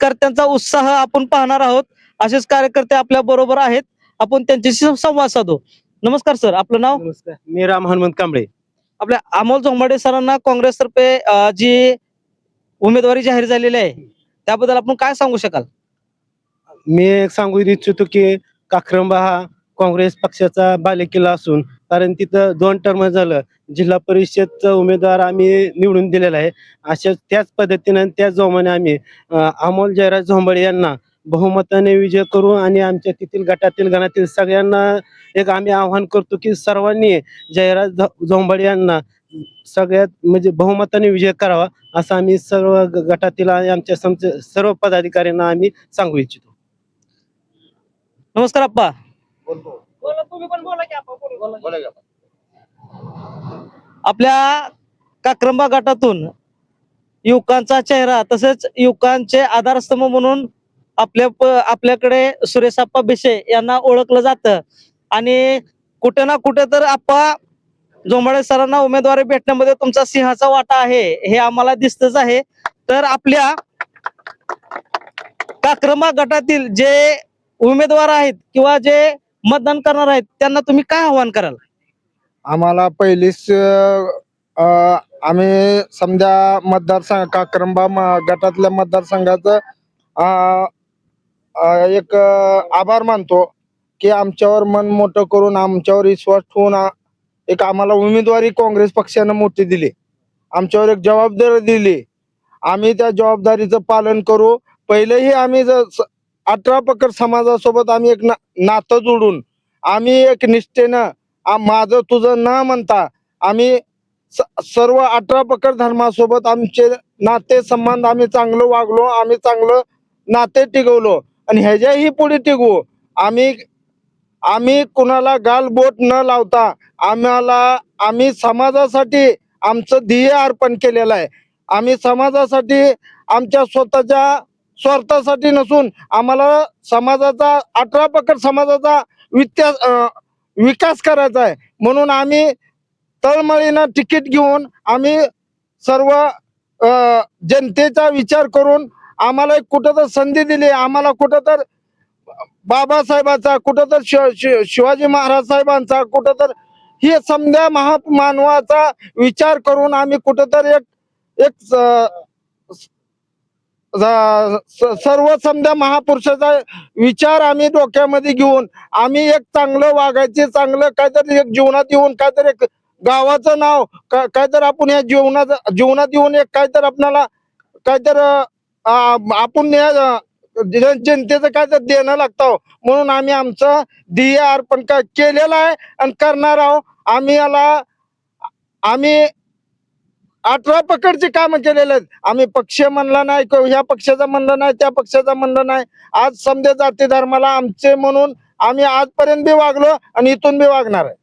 कार्यकर्त्यांचा उत्साह आपण पाहणार आहोत. असेच कार्यकर्ते आपल्या बरोबर आहेत. आपण त्यांच्याशी संवाद साधू. नमस्कार सर. आपलं नाव? नमस्कार. मी राम हनुमंत कांबळे. आपल्या अमोल झोंबाडे सरांना काँग्रेसतर्फे जी उमेदवारी जाहीर झालेली आहे त्याबद्दल आपण काय सांगू शकाल? मी एक सांगू इच्छितो की काक्रंबा हा काँग्रेस पक्षाचा बालेकिल्ला असून कारण तिथं दोन टर्म झालं. जिल्हा परिषदचा उमेदवार आम्ही निवडून दिलेला आहे. अशाच त्याच पद्धतीनं त्याच जोमाने आम्ही अमोल जयराज झोंबडे यांना बहुमताने विजय करू आणि आमच्या तेथील गटातील गणातील सगळ्यांना एक आम्ही आवाहन करतो की सर्वांनी जयराज झो- झोंबडे यांना सगळ्यात म्हणजे बहुमताने विजय करावा असं आम्ही सर्व गटातील आमच्या समज- सर्व पदाधिकाऱ्यांना आम्ही सांगू इच्छितो. नमस्कार आप्पा आपल्या काक्रंबा गटातून युवकांचा चेहरा तसेच युवकांचे आधारस्तंभ म्हणून आपल्या आपल्याकडे सुरेशाप्पा भिशे यांना ओळखलं जातं. आणि कुठे ना कुठे तर आप्पा जोमाळे सरांना उमेदवारी भेटण्यामध्ये तुमचा सिंहाचा वाटा आहे हे आम्हाला दिसतच आहे. तर आपल्या काक्रंबा गटातील जे उमेदवार आहेत किंवा जे मतदान करणार आहेत त्यांना तुम्ही काय आव्हान कराल? आम्हाला पहिलीच अ, आम्ही समजा मतदारसंघ काक्रंबा म- गटातल्या मतदारसंघाचं अ, अ, एक अ, आभार मानतो की आमच्यावर मन मोठं करून आमच्यावर विश्वास ठेवून आ- एक आम्हाला उमेदवारी काँग्रेस पक्षानं मोठी दिली. आमच्यावर एक जबाबदारी दिली. आम्ही त्या जबाबदारीचं पालन करू. पहिलेही आम्ही ज- स- अठरा पकड समाजासोबत आम्ही एक ना- नातं जोडून आम्ही एक निष्ठेनं माझं तुझं न म्हणता आम्ही स- सर्व अठरा पकड धर्मासोबत आमचे नाते संबंध आम्ही चांगलं वागलो आम्ही चांगलं नाते टिकवलो. आणि ह्याच्याही पुढे टिकवू आम्ही आम्ही कुणाला गालबोट न लावता आम्हाला आम्ही समाजासाठी आमचं ध्येय अर्पण केलेलं आहे. आम्ही समाजासाठी आमच्या स्वतःच्या स्वार्थासाठी नसून आम्हाला समाजाचा अठरा पकड समाजाचा वित्या विकास करायचा आहे. म्हणून आम्ही तळमळीनं तिकीट घेऊन आम्ही सर्व जनतेचा विचार करून आम्हाला एक कुठं तर संधी दिली. आम्हाला कुठं तर बाबासाहेबाचा कुठं तर शि शिव- शिवाजी महाराज साहेबांचा कुठं तर ही समजा महामानवाचा विचार करून आम्ही कुठं तर एक एक स- सर्व समजा महापुरुषाचा विचार आम्ही डोक्यामध्ये घेऊन आम्ही एक चांगलं वागायचे चांगलं काहीतरी एक जीवनात येऊन काहीतरी एक गावाचं नाव का- काहीतरी आपण या जीवनात जीवनात येऊन एक काहीतरी आपल्याला काहीतरी आपण या जन- जनतेचं तर देणं लागतं म्हणून आम्ही आमचं ध्येय अर्पण क- केलेलं आहे आणि करणार आहोत आम्ही याला आम्ही अठरा पकडची कामं केलेले आहेत. आम्ही पक्ष म्हणला नाही ह्या पक्षाचा म्हणलं नाही त्या पक्षाचा म्हणलं नाही. आज समजा जाती धर्माला आमचे म्हणून आम्ही आजपर्यंत बी वागलो आणि इथून बी वागणार आहे.